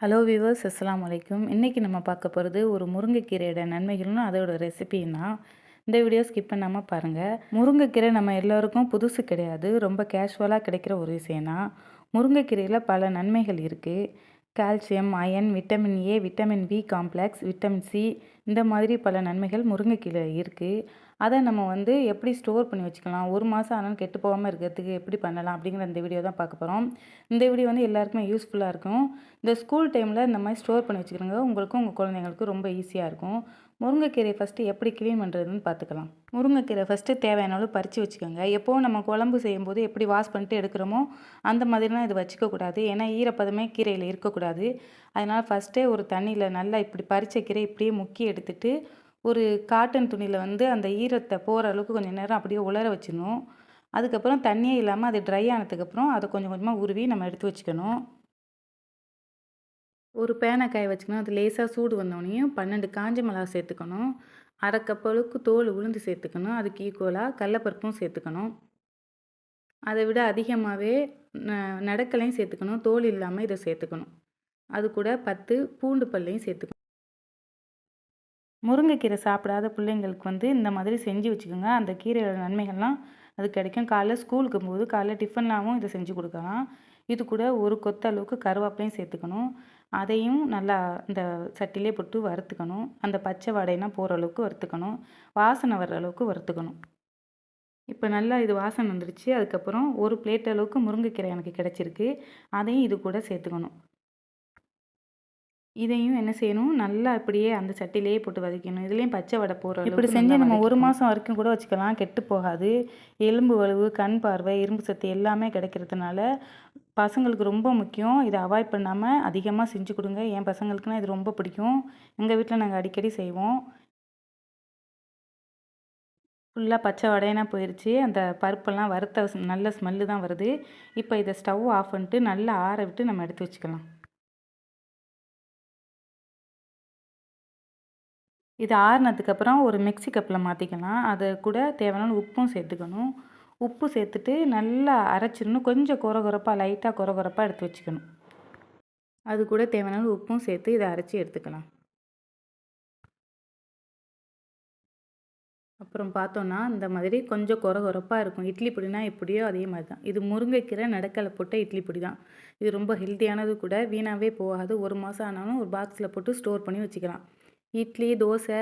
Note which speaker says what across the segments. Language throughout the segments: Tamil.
Speaker 1: ஹலோ வியூவர்ஸ் அஸ்லாம் வலைக்கும் இன்றைக்கி நம்ம பார்க்க போகிறது ஒரு முருங்கைக்கீரையோட நன்மைகள்னு அதோட ரெசிபின்னா இந்த வீடியோ ஸ்கிப் பண்ணாமல் பாருங்கள் முருங்கைக்கீரை நம்ம எல்லோருக்கும் புதுசு கிடையாது. ரொம்ப கேஷுவலாக கிடைக்கிற ஒரு விஷயம் தான் முருங்கைக்கீரையில் பல நன்மைகள் இருக்குது calcium iron vitamin A vitamin B complex vitamin C இந்த மாதிரி பல நன்மைகள் முருங்கைக்கீரை இருக்குது அதை நம்ம வந்து எப்படி ஸ்டோர் பண்ணி வச்சுக்கலாம்? ஒரு மாதம் ஆனாலும் கெட்டு போகாமல் இருக்கிறதுக்கு எப்படி பண்ணலாம்? அப்படிங்கிற இந்த வீடியோ தான் பார்க்க போகிறோம் இந்த வீடியோ வந்து எல்லாருக்குமே யூஸ்ஃபுல்லாக இருக்கும். இந்த ஸ்கூல் டைமில் இந்த மாதிரி ஸ்டோர் பண்ணி வச்சுக்கிறோங்க உங்களுக்கும் உங்கள் குழந்தைங்களுக்கும் ரொம்ப ஈஸியாக இருக்கும். முருங்கைக்கீரை ஃபஸ்ட்டு எப்படி க்ளீன் பண்ணுறதுன்னு பார்த்துக்கலாம். முருங்கைக்கீரை ஃபஸ்ட்டு தேவையான அளவு பறித்து வச்சுக்கோங்க. எப்போவும் நம்ம குழம்பு செய்யும்போது எப்படி வாஷ் பண்ணிட்டு எடுக்கிறோமோ அந்த மாதிரிலாம் இது வச்சுக்கக்கூடாது ஏன்னா ஈரப்பதமே கீரையில் இருக்கக்கூடாது. அதனால் ஃபஸ்ட்டே ஒரு தண்ணியில் நல்லா இப்படி பறித்த கீரை இப்படியே முக்கி எடுத்துட்டு ஒரு காட்டன் துணியில் வந்து அந்த ஈரத்தை போகிற அளவுக்கு கொஞ்சம் நேரம் அப்படியே உலர வச்சிடணும். அதுக்கப்புறம் தண்ணியே இல்லாமல் அது ட்ரை ஆனதுக்கப்புறம் அதை கொஞ்சம் கொஞ்சமாக உருவி நம்ம எடுத்து வச்சுக்கணும். ஒரு பேனை காய வச்சுக்கணும். அது லேசாக சூடு வந்தோடனையும் பன்னெண்டு காஞ்ச மிளகா சேர்த்துக்கணும். அரை கப் அளவுக்கு தோல் உளுந்து சேர்த்துக்கணும். அதுக்கு ஈக்குவலாக கடலப்பருப்பும் சேர்த்துக்கணும். அதை விட அதிகமாகவே நடக்கலையும் சேர்த்துக்கணும். தோல் இல்லாமல் இதை சேர்த்துக்கணும். அது கூட பத்து பூண்டு பல்லையும் சேர்த்துக்கணும். முருங்கைக்கீரை சாப்பிடாத பிள்ளைங்களுக்கு வந்து இந்த மாதிரி செஞ்சு வச்சுக்கோங்க. அந்த கீரையோட நன்மைகள்லாம் அது கிடைக்கும். காலைல ஸ்கூலுக்கு போது காலைல டிஃபன்னாகவும் இதை செஞ்சு கொடுக்கலாம். இது கூட ஒரு கொத்த அளவுக்கு கருவேப்பிலையும் சேர்த்துக்கணும். அதையும் நல்லா இந்த சட்டிலே போட்டு வறுத்துக்கணும். அந்த பச்சை வாடையெல்லாம் போகிற அளவுக்கு வறுத்துக்கணும். வாசனை வர்ற அளவுக்கு வறுத்துக்கணும். இப்போ நல்லா இது வாசனை வந்துடுச்சு. அதுக்கப்புறம் ஒரு பிளேட் அளவுக்கு முருங்கைக்கீரை எனக்கு கிடச்சிருக்கு. அதையும் இது கூட சேர்த்துக்கணும். இதையும் என்ன செய்யணும்? நல்லா இப்படியே அந்த சட்டிலேயே போட்டு வதக்கணும். இதுலேயும் பச்சை வடை போகிற இப்படி செஞ்சு நம்ம ஒரு மாதம் வரைக்கும் கூட வச்சுக்கலாம். கெட்டு போகாது. எலும்பு வலுவு கண் பார்வை இரும்பு சத்து எல்லாமே கிடைக்கிறதுனால பசங்களுக்கு ரொம்ப முக்கியம். இதை அவாய்ட் பண்ணாமல் அதிகமாக செஞ்சு கொடுங்க. என் பசங்களுக்குலாம் இது ரொம்ப பிடிக்கும். எங்கள் வீட்டில் நாங்கள் அடிக்கடி செய்வோம். ஃபுல்லாக பச்சை வடையனா போயிடுச்சு அந்த பருப்பெல்லாம் வறுத்த நல்ல ஸ்மெல்லு தான் வருது. இப்போ இதை ஸ்டவ் ஆஃப் பண்ணிட்டு நல்லா ஆற விட்டு நம்ம எடுத்து வச்சுக்கலாம். இது ஆறினதுக்கப்புறம் ஒரு மிக்சி கப்பில் மாற்றிக்கலாம் அது கூட தேவையான உப்பும் சேர்த்துக்கணும். உப்பு சேர்த்துட்டு நல்லா அரைச்சிடணும். கொஞ்சம் குறகுறப்பாக லைட்டாக குறகுறப்பாக எடுத்து வச்சுக்கணும். அது கூட தேவையான உப்பும் சேர்த்து இதை அரைச்சி எடுத்துக்கலாம். அப்புறம் பார்த்தோன்னா இந்த மாதிரி கொஞ்சம் குறகுறப்பாக இருக்கும். இட்லி பொடினா எப்படியோ அதே மாதிரி தான். இது முருங்கைக்கீரை நடக்கலை போட்ட இட்லி பொடி தான். இது ரொம்ப ஹெல்த்தியானது கூட வீணாகவே போகாது. ஒரு மாதம் ஆனாலும் ஒரு பாக்ஸில் போட்டு ஸ்டோர் பண்ணி வச்சுக்கலாம். இட்லி தோசை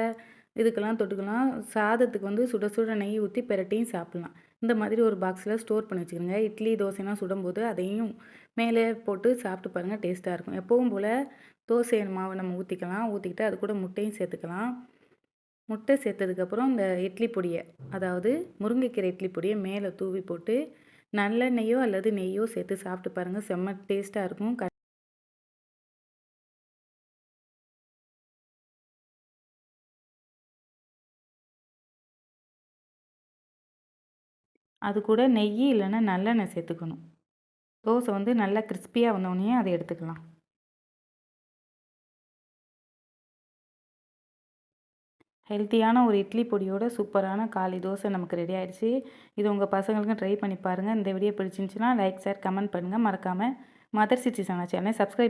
Speaker 1: இதுக்கெல்லாம் தொட்டுக்கலாம். சாதத்துக்கு வந்து சுட சுட நெய் ஊற்றி பெரட்டியும் சாப்பிட்லாம். இந்த மாதிரி ஒரு பாக்ஸில் ஸ்டோர் பண்ணி வச்சுக்கோங்க இட்லி தோசைலாம் சுடும்போது அதையும் மேலே போட்டு சாப்பிட்டு பாருங்கள் டேஸ்ட்டாக இருக்கும். எப்பவும் போல் தோசை மாவை நம்ம ஊற்றிக்கலாம் ஊற்றிக்கிட்டு அது கூட முட்டையும் சேர்த்துக்கலாம். முட்டை சேர்த்ததுக்கப்புறம் இந்த இட்லி பொடியை அதாவது முருங்கைக்கீரை இட்லி பொடியை மேலே தூவி போட்டு நல்லெண்ணெய்யோ அல்லது நெய்யோ சேர்த்து சாப்பிட்டு பாருங்கள் செம்ம டேஸ்ட்டாக இருக்கும். அது கூட நெய் இல்லைன்னா நல்லெண்ணெய் சேர்த்துக்கணும். தோசை வந்து நல்லா கிறிஸ்பியாக வந்தோடனே அதை எடுத்துக்கலாம். ஹெல்த்தியான ஒரு இட்லி பொடியோட சூப்பரான காலி தோசை நமக்கு ரெடி ஆகிடுச்சு இது உங்கள் பசங்களுக்கும் ட்ரை பண்ணி பாருங்கள் இந்த வீடியோ பிடிச்சிருந்துச்சுன்னா லைக் ஷேர் கமெண்ட் பண்ணுங்கள் மறக்காமல் மதர் சிட்டி சேனல் சேனலை சப்ஸ்கிரைப்